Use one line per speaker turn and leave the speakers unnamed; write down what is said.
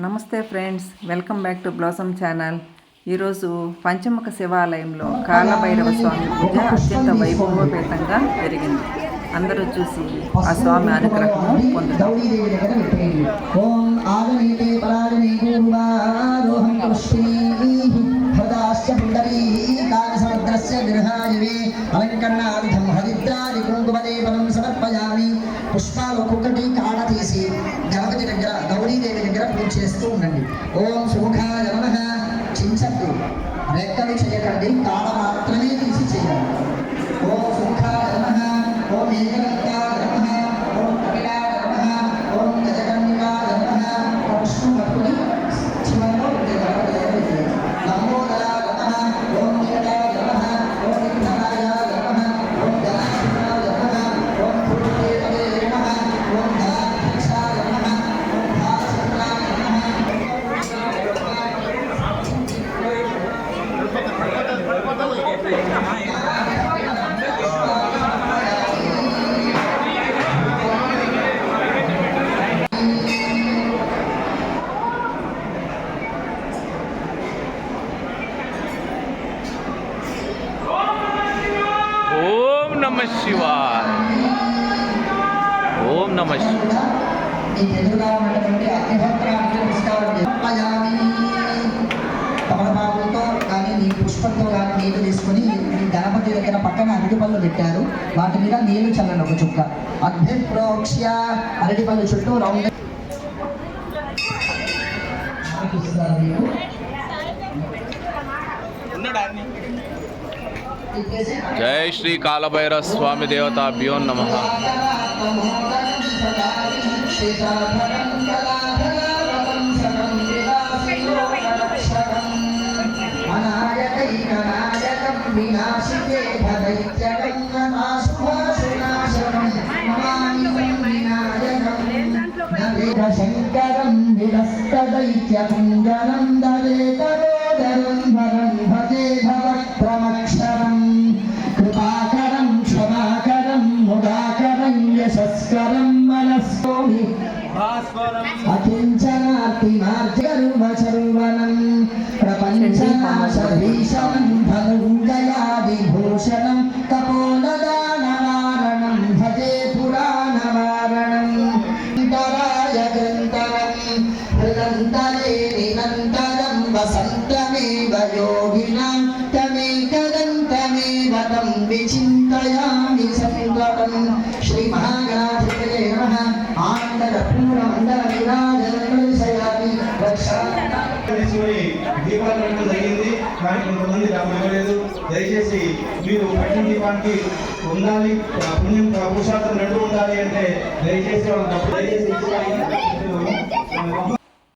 నమస్తే friends welcome back to Blossom channel. ఈరోజు పంచముఖ శివాలయంలో కాలభైరవ స్వామి పూజ అత్యంత వైభవపేతంగా జరిగింది. అందరూ చూసి ఆ స్వామి అనుగ్రహము పొందుతాం.
పుష్పాలు ఒక్కొక్కటి చేస్తూ ఉండండి. ఓం సుముఖాయ నమ. చించద్దు రెక్కలు చేయకండి కాడ నమ
శివాయ. ఓం నమ
తమలపాకులతో కానీ నీ పుష్పంతో కానీ నీళ్ళు తీసుకొని మీ గణపతి దగ్గర పక్కన అరటి పళ్ళు పెట్టారు. వాటి మీద నీళ్ళు చల్లండి ఒక చుక్క. అగ్ని ప్రోక్ష్య అరటి పళ్ళు చుట్టూ రౌండ్. ఆరగిస్తారు మీరు. ఇప్పేసి
జై శ్రీ కాలభైరవ స్వామి దేవతాభ్యో నమ
శంకరం విరస్తదైత్యపుంగరం దవేతరోదరం అకించనార్తిమార్జరువచరువనం ప్రపంచనాశభీషణం ధనుంజయాదిభూషణం కపోలదానవారణం భజే పురాణవారణం. అంతరాయ గ్రంథరం హృదంతరే నిరంతరం వసంతమేవ యోగినాం తమేకదంతమేవ తం విచింతయామి సంగతం శ్రీ
తీసుకొని దీపాలు పెట్టడం జరిగింది. కానీ కొంతమంది డబ్బు ఇవ్వలేదు దయచేసి మీరు పెట్టిన దీపానికి ఉండాలి. పుణ్యం పురుషార్థం రెండు ఉండాలి అంటే దయచేసి వాళ్ళు డబ్బు దయచేసి